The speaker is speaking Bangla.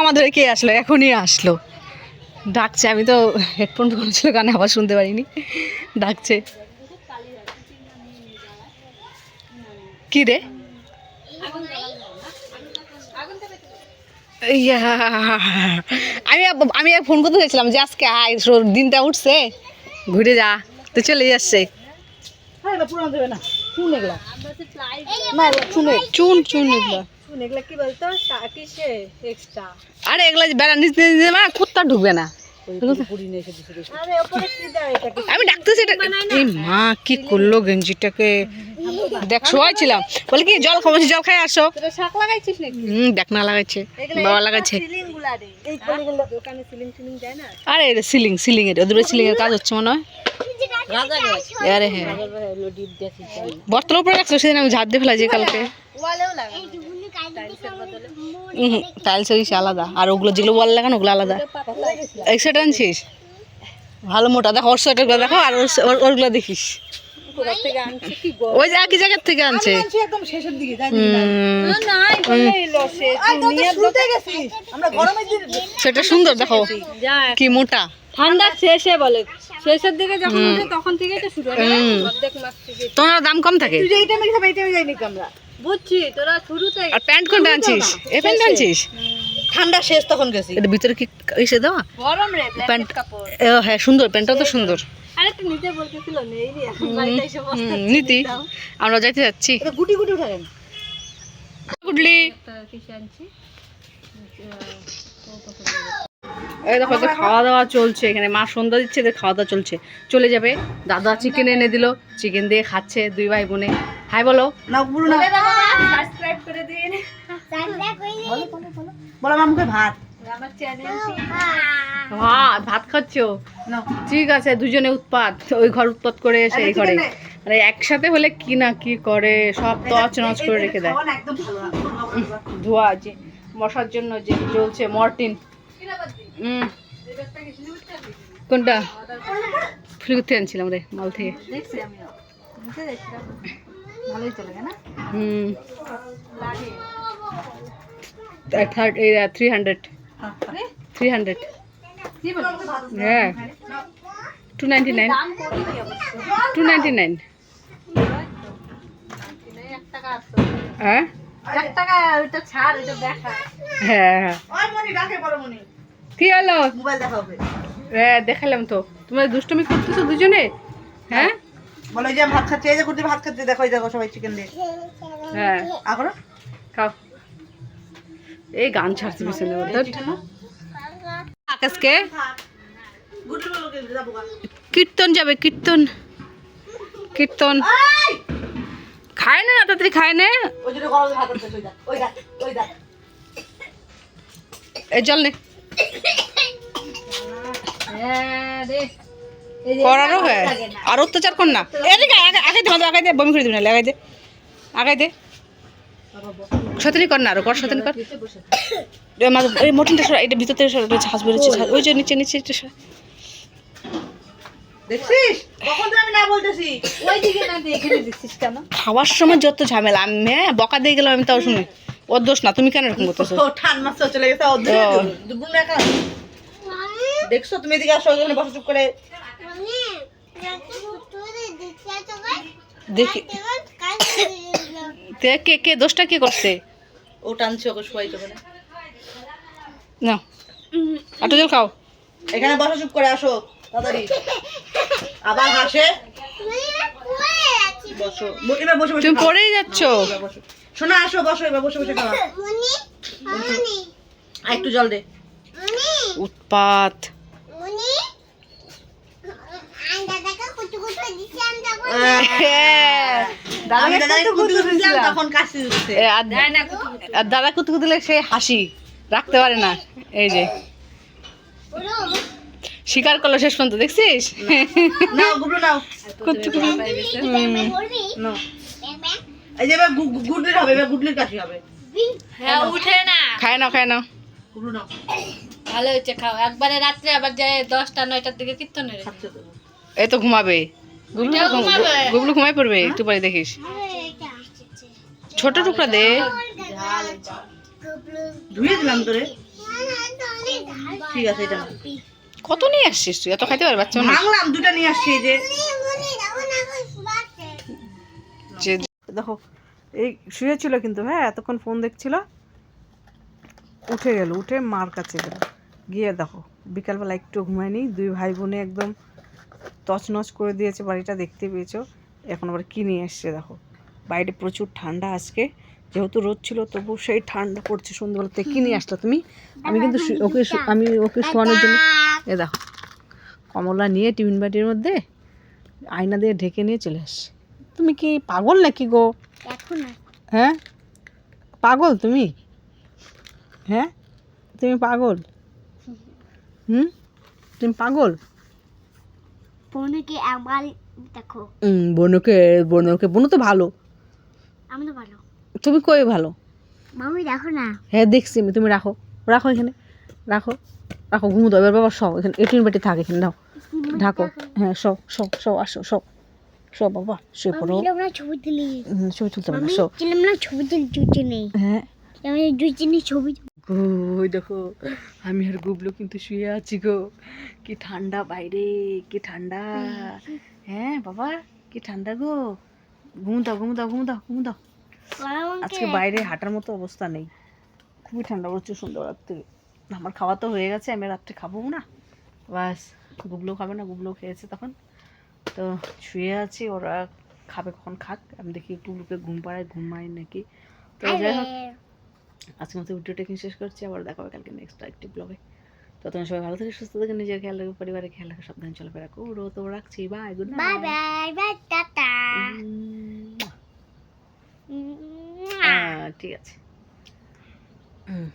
আমাদের কে আসলো? এখনই আসলো। ডাকছে আমি তো হেডফোন করেছিল গানে আবার শুনতে পারিনি। ডাকছে। কি রে? আমি আমি ফোন করতে চাইছিলাম যে আজকে আয় দিনটা উঠছে। ঘুরে যা তো চলে যাচ্ছে চুন চুনে এগুলো। চুন এগুলা কি বলতো? কিসে এক্সট্রা আরে এগুলো বেড়া নিচে নিচে মা কুত্তা ঢুকবে না। আমি ডাকতেছি এটা এই মা কি করল গেঞ্জিটাকে? দেখ শোয়াই ছিলাম বলে কি জল খাব জল খাই আসো। শাক লাগাইছিস নাকি? হুম দেখ না লাগাচ্ছে বাবা লাগাচ্ছে সিলিংগুলা রে। এই কলিগুলো দোকানে সিলিং টিলিং দেয় না? আরে এটা সিলিং সিলিং এর। ওদের সিলিং এর কাজ হচ্ছে মনে হয়। রাজা আরে হ্যাঁ। বর্তমানে উপরে রাখছো সেদিন আমি ঝাড় দিয়ে ফেলাইছি কালকে। টাইলস হয়েছে আলাদা। আর ওগুলো যেগুলো ওয়াল লাগানো ওগুলো আলাদা। এক্সট্রা আনছিস? ভালো মোটা দেখো ওর সোয়েটারগুলো দেখো আর ওর- ওর- ওরগুলো দেখিস। কোথা থেকে আনছি কি গো ওই যে একই জায়গার থেকে আনছে। আনছি একদম শেষের দিকে যাই হুম, না বলে লসে দুনিয়া শুনতে গেছিস। আমরা গরমের দিন সেটা সুন্দর দেখো কি মোটা। ঠান্ডা শেষে বলে। শেষের দিকে যখন তখন থেকে শুরু হয়। হুম। অর্ধেক মাস থেকে। তোমার দাম কম থাকে? তুই যে এই টাইমে এই টাইমে যাইনি আমরা। বুঝছি তোরা শুরুতে আর প্যান্ট কোনটা আনছিস এই প্যান্ট আনছিস ঠান্ডা শেষ তখন গেছি। এটা ভিতরে কি এসে দেওয়া গরম রে প্যান্ট কাপড়। হ্যাঁ সুন্দর প্যান্টটাও তো সুন্দর। আরে তুই নিতে বলতেছিল নেই রে এখন বাড়িতে এসে বসতে হুম, আমরা যাইতে যাচ্ছি। গুটি গুটি উঠালেন। গুডলি। এই দেখো তো খাওয়া দাওয়া চলছে এখানে মা সন্ধ্যা দিচ্ছে এদের খাওয়া দাওয়া চলছে। চলে যাবে। দাদা চিকেন এনে দিল চিকেন দিয়ে খাচ্ছে দুই ভাই বোনে। হাই বলো। না পুরো না সাবস্ক্রাইব করে দিন। বলো বলো বলো। বলো আমার মুখে ভাত। আমার চ্যানেলটি ভাত। ভাত খাচ্ছ? না ঠিক আছে দুজনে উৎপাত। ওই ঘর উৎপাত করে এসে এই ঘরে। মানে একসাথে হলে কি না কি করে? সব তছ নচ করে রেখে দেয়। ধোয়া যে মশার জন্য যে চলছে মর্টিন। হুম কোনটা? ফুলগুত্তি আনছিলাম রে মাল থেকে। দেখছি আমি। দেখছিলাম ভালোই চলে না? হুম। Third three hundred three hundred কি হ্যাঁ। Two ninety nine two ninety nine হ্যাঁ? হ্যাঁ হ্যাঁ। মনি মনি কি হলো? হ্যাঁ দেখালাম তো। তোমরা দুষ্টমি করতেছো দুজনে? হ্যাঁ? বলো যে ভাত খাচ্ছি এই যে করতে ভাত খাচ্ছি দেখো এই দেখো সবাই চিকেন দিয়ে। হ্যাঁ। আগরো খাও। এই গান ছাড়ছে পিছনে আকাশকে কীর্তন যাবে কীর্তন। কীর্তন। খায় না তাড়াতাড়ি খায় না। এই জল নে হ্যাঁ রে করারও হ্যাঁ? আর অত্যাচার কর না। এদিকে আগে দে আগে দে বমি করে দিবি না আগে দে। আগে দে। সতেনি কর না আরও কর সতেনি কর। এই মটনটা সরা এটা ভিতর থেকে সরা বেরোচ্ছে ওই যে নিচে নিচে এটা সরা। দেখছিস? কখন আমি না বলতেছি? ওই দিকে না এখানে দিচ্ছিস কেন? খাওয়ার সময় যত ঝামেলা আমি হ্যাঁ বকা দিয়ে গেলাম আমি তাও শুনি। ওর দোষ না তুমি কেন এরকম করতেছো? ঠান মাছ চলে গেছে দেখছ তুমি এদিকে আসো ওখানে বসে চুপ করে। দেখি। কে কে দোষটা কে করছে? ও টানছে ওকে ওখানে না। আটো জল খাও। এখানে বসে চুপ করে আসো তাড়াতাড়ি। আবার হাসে। বসো। এবার বসে বসে। তুমি খাও। পড়েই যাচ্ছ। এবার আসো বসো এবার বসে বসে খাওয়া আর একটু জল দে। উৎপাত হ্যাঁ। আমি দাদাকে কুতু দিয়েছিলাম, তখন কাশি দিচ্ছে এ, আর আর দাদা কুতু দিলে সে হাসি রাখতে পারে না। এই যে। স্বীকার করল শেষ পর্যন্ত দেখছিস? নাও গুবলু নাও। কুতু কুতু। হুম। নাও এই যে এবার গু- গু- গুডলির হবে এবার গুডলির কাশি হবে। হ্যাঁ উঠে না। খায় না খায় না ভালো হয়েছে খাও। একবারে রাত্রে আবার যায় দশটা নয়টার দিকে কীর্তনের। খাচ্ছে তো এই তো ঘুমাবে। গুবলু ঘুমাই পড়বে? একটু পরে দেখিস। ছোট টুকরা দে। ধুয়ে দিলাম তোরে। ঠিক আছে এটা কত নিয়ে আসছিস তুই? এত খাইতে পারবে? বাচ্চা ভাঙলাম দুটো নিয়ে আসছি এই যে। যে দেখো এই শুয়েছিল কিন্তু হ্যাঁ এতক্ষণ ফোন দেখছিল। উঠে গেল উঠে মার কাছে গেল। গিয়ে দেখো বিকালবেলা একটু ঘুমায়নি দুই ভাই বোনে একদম তছনছ করে দিয়েছে বাড়িটা দেখতে পেয়েছ? এখন আবার কি নিয়ে এসছে দেখো। বাইরে প্রচুর ঠান্ডা আজকে। যেহেতু রোদ ছিল তবু সেই ঠান্ডা পড়ছে সন্ধ্যাবেলাতে কি নিয়ে আসলো তুমি? আমি কিন্তু ওকে আমি ওকে শোয়ানোর জন্য এ দেখো কমলা নিয়ে টিফিন বাটির মধ্যে আয়না দিয়ে ঢেকে নিয়ে চলে আসছে তুমি কি পাগল নাকি গো? এখন হ্যাঁ? পাগল তুমি? হ্যাঁ? তুমি পাগল? হুম? তুমি পাগল? বোনকে একবার দেখো। হুম বনুকে বনুকে বনু তো ভালো। আমি তো ভালো। তুমি কই ভালো? মামি দেখো না। হ্যাঁ দেখছি আমি তুমি রাখো। রাখো এখানে। রাখো। রাখো ঘুমো দাও এবার বাবা সব এখানে এটিন বাটি থাক এখানে নাও। ঢাকো। হ্যাঁ সব সব সব আসো সব সব বাবা শুয়ে পড়ো। ছবি তুলি। ছবি তুলতে সব ছবি তুলি নেই হ্যাঁ। আমি ওই দেখো আমি আর গুবলু কিন্তু শুয়ে আছি গো। কি ঠান্ডা বাইরে কি ঠান্ডা। হ্যাঁ বাবা কি ঠান্ডা গো। ঘুম দাও ঘুম দাও ঘুম দাও ঘুম দাও। আজকে বাইরে হাঁটার মতো অবস্থা নেই। খুবই ঠান্ডা পড়ছে সুন্দর রাত্রে। আমার খাওয়া তো হয়ে গেছে আমি রাত্রে খাব না। বাস গুবলো খাবে না গুবলো খেয়েছে তখন। তো শুয়ে আছি ওরা খাবে কখন খাক। আমি দেখি গুবলুকে ঘুম পাড়ায় ঘুমাই নাকি। তো যাই হোক আজকের মতো ভিডিওটা এখানে শেষ করছি আবার দেখা হবে কালকে নেক্সট একটি ব্লগে তো তোমার সবাই ভালো থেকে সুস্থ থাকে নিজের খেয়াল রাখো পরিবারের খেয়াল রাখো সাবধানে চলাফেরা করো। তো রাখছি bye good bye night bye bye tata ঠিক আছে। হুম